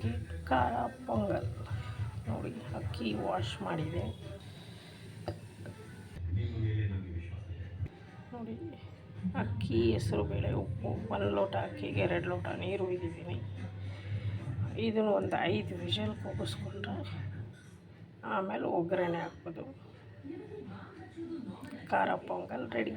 ಅಕ್ಕಿ ಖಾರ ಪೊಂಗಲ್. ನೋಡಿ, ಅಕ್ಕಿ ವಾಶ್ ಮಾಡಿದೆ. ನೋಡಿ, ಅಕ್ಕಿ ಹೆಸರು ಬೇಳೆ ಉಪ್ಪು ಒಂದು ಲೋಟ ಅಕ್ಕಿಗೆ ಎರಡು ಲೋಟ ನೀರು ಒಯ್ದಿದ್ದೀನಿ ಇದನ್ನು ಒಂದು ಐದು ವಿಷಲ್ ಕೂಗಿಸ್ಕೊಂಡ್ರೆ ಆಮೇಲೆ ಒಗ್ಗರಣೆ ಹಾಕ್ಬೋದು. ಖಾರ ಪೊಂಗಲ್ ರೆಡಿ